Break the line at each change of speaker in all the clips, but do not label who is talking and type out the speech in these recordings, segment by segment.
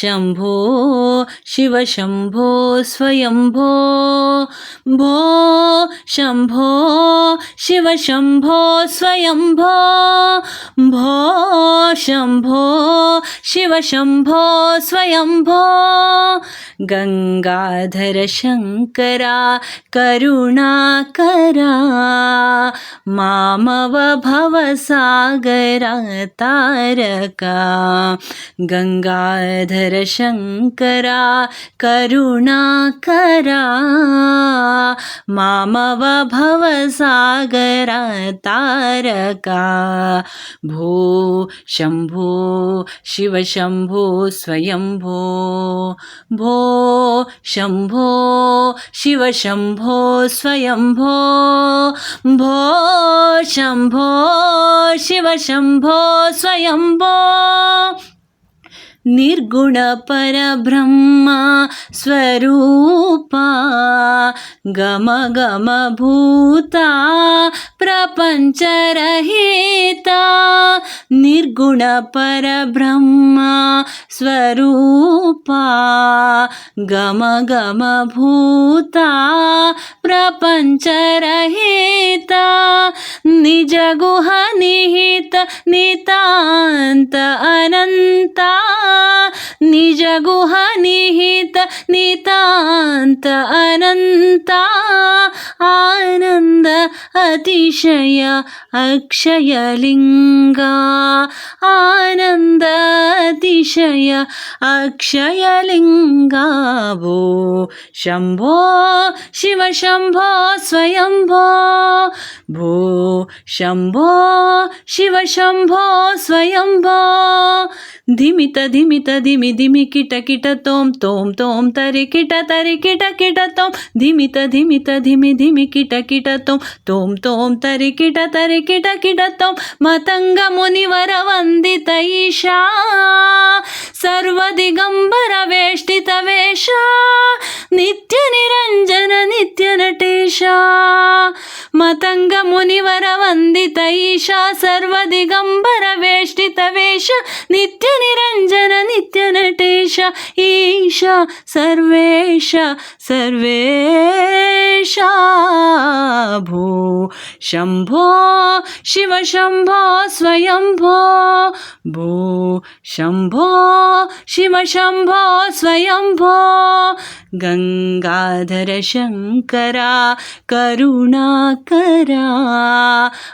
शम्भो शिवशम्भो स्वयम्भो भो शम्भो शिवशम्भो स्वयम्भो भो शम्भो शिवशम्भो स्वयम्भो गङ्गाधर शङ्करा करुणाकरा मामव भवसागरा तारका। गङ्गाधर शङ्करा करुणाकरा मामव भवसागरा तारका। भो शम्भो शिवशम्भो स्वयम्भो भो शम्भो शिवशम्भो स्वयम्भो भो शम्भो शिवशम्भो स्वयम्भो निर्गुणपरब्रह्मा स्वरूपा गम गम निर्गुणपरब्रह्मा स्वरूपा गम गम निजगुहनिहित नितान्त अनन्ता। निजगुहनिहित नितान्त अनन्ता। आनन्द അതിശയ അക്ഷയലിംഗ ആനന്ദ അതിശയ അക്ഷയലിംഗാവോ ശംഭോ ശിവ ശംഭോ സ്വയംഭോ ഭോ ശംഭോ ശിവ ശംഭോ സ്വയംഭോ ధిమిత ధిమిత ధిమి ధిమి కిట కిట తోం తోం తోం తరి కిట తరి కిట కిట తోం ధిమిత ధిమిత ధిమి ధిమి కిట కిట తోం తోం తోం తరి కిట తరి కిట కిట తోం మతంగ మునివర వందిత సర్వదిగంబర వేష్టిత వేష నిత్య నిరంజన నిత్య నటేశా वन्दित ईशा सर्वदिगम्बरवेष्टितवेश नित्यनिरञ्जन नित्यनटेश ईश सर्वेश सर्वेशा भो शम्भो शिवशम्भो स्वयम्भो भो शम्भो शिवशम्भो स्वयम्भो गङ्गाधर शङ्करा करुणाकरा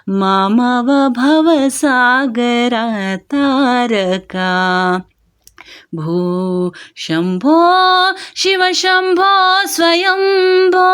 मामव भवसागरा तारका. भो शम्भो शिवशम्भो स्वयम्भो